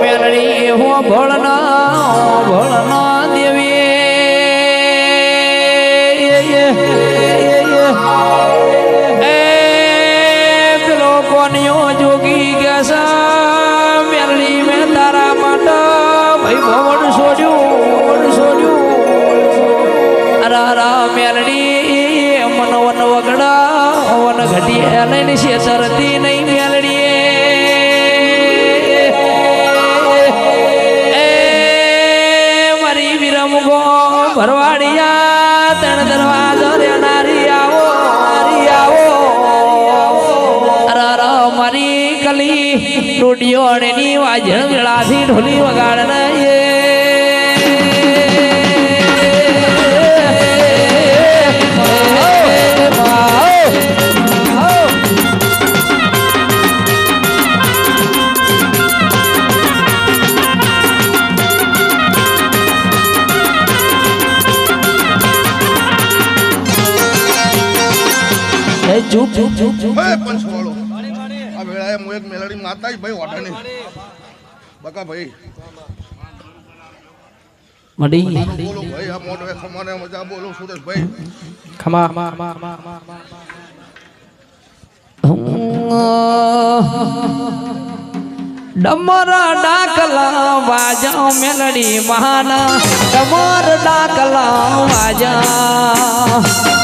મેલડી હો ભળના લઈને શેતરતી નહીં મેલડી એ મારી વિરમગો ભરવાડિયા, તણ દરવાજો રેનારી આવો નારી આવો અરર, મારી કલી ટૂડિયો ની વાજણ વેળાથી ઢોલી વગાડ ચૂપ ચૂપ પંચવાળો આ વેળાએ હું એક મેલડી માતા ભાઈ ઓઢે નહીં બકા ભાઈ મડી બોલો ભાઈ આ મોટો ખમાને મજા બોલો સુરેશભાઈ. ખમા. ખમા ખમા ખમા ખમા ડમર ડાકલા વાજા મેલડી મહાના ડમર ડાકલા વાજા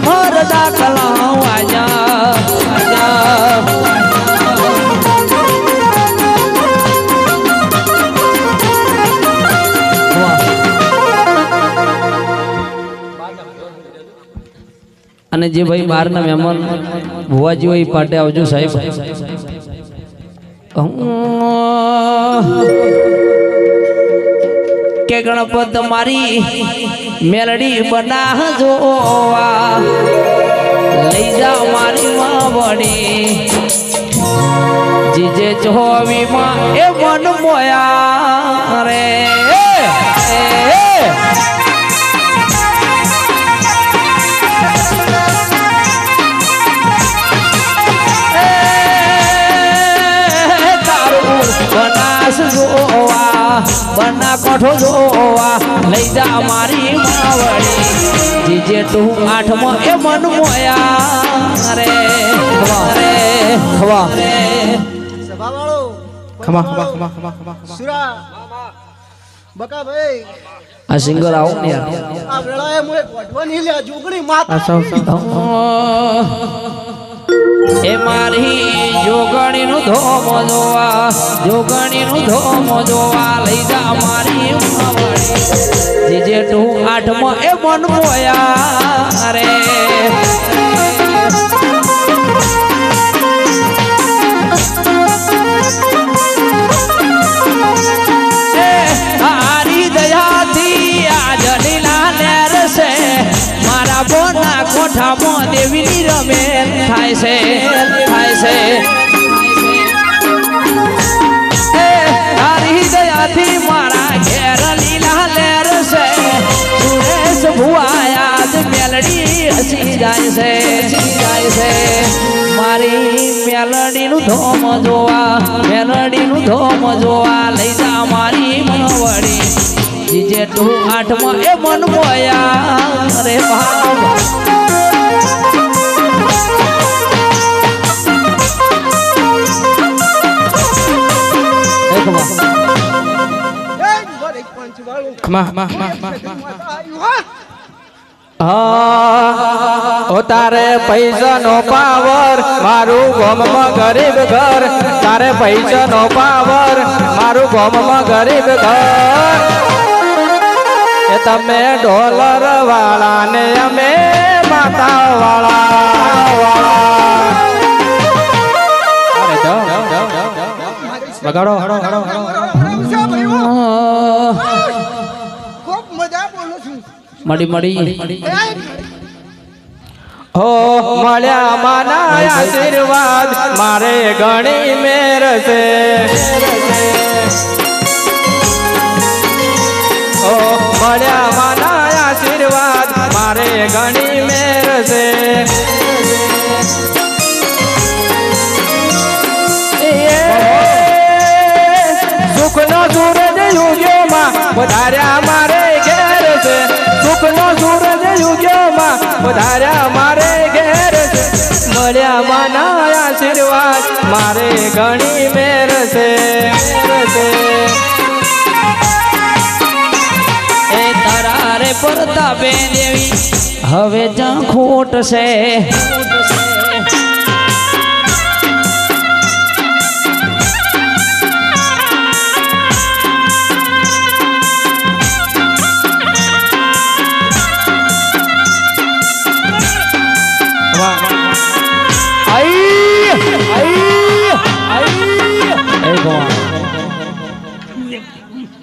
વાજા વાજા અને જે ભાઈ બહારના મહેમાન ભુવાજી હોય પાટે આવજો સાહેબ. કે ગણપત મારી મેલડી બના જોવા. લઈ જા મારી માવડી જીજે ચોવી માં એ મન મોયા રે. બના કોઠો જોવા લઈ જા મારી માવડી. જીજે તું આઠમો એ મન મોયા. રે રે ખવા. સભાવાળો ખમા ખમા ખમા ખમા ખમા સુરા. બકા ભાઈ આ સિંગર આવો ને યાર. આ વેળાએ હું એક વઢવાની લ્યા જોગણી માતા. એ મારી જોગણી નું ધોમ જોવા જોગણી નું ધોમ જોવા, લઈ જા મારી જીજે તું આઠમો એ મન મોયા રે. એ હારી દયાથી આજ નેર છે. મારા બોના કોઠામાં દેવીની રમે થાય છે થાય છે. હારી મારા ઘેર લીલા લેર છે. સુરેશ ભુવાયા જ મેલડી હસી જાય છે જાય છે. મારી મેલડીનું ધોમ જોવા, મેલડીનું ધોમ જોવા લઈ જા મારી મનવડી. જીજે તું આઠમાં એ મન મોયા. રે ભાવ તારે પૈસા નો પાવર મારું ગોમમાં ગરીબ ઘર તારે પૈસા નો પાવર મારું ગોમમાં ગરીબ ઘર એ તમે ડોલર વાળા ને અમે માતા વાળા. બગાડો હડો હડો હડો મળી મળી. હો, મળ્યા માના આશીર્વાદ, મારે ગણી મેર છે. મળ્યા માના આશીર્વાદ, મારે ઘણી મેર છે. સુખ નો સૂરજ યુગ્યોમાં વધાર્યા મારે સુખનો સૂરજ યુગ્યોમાં વધાર્યા મારે ઘેર મળ્યા માના આશીર્વાદ, મારે ઘણી મેર છે. મેર છે એ તરારે પ્રતાપે દેવી, હવે જ્યાં ખોટ છે.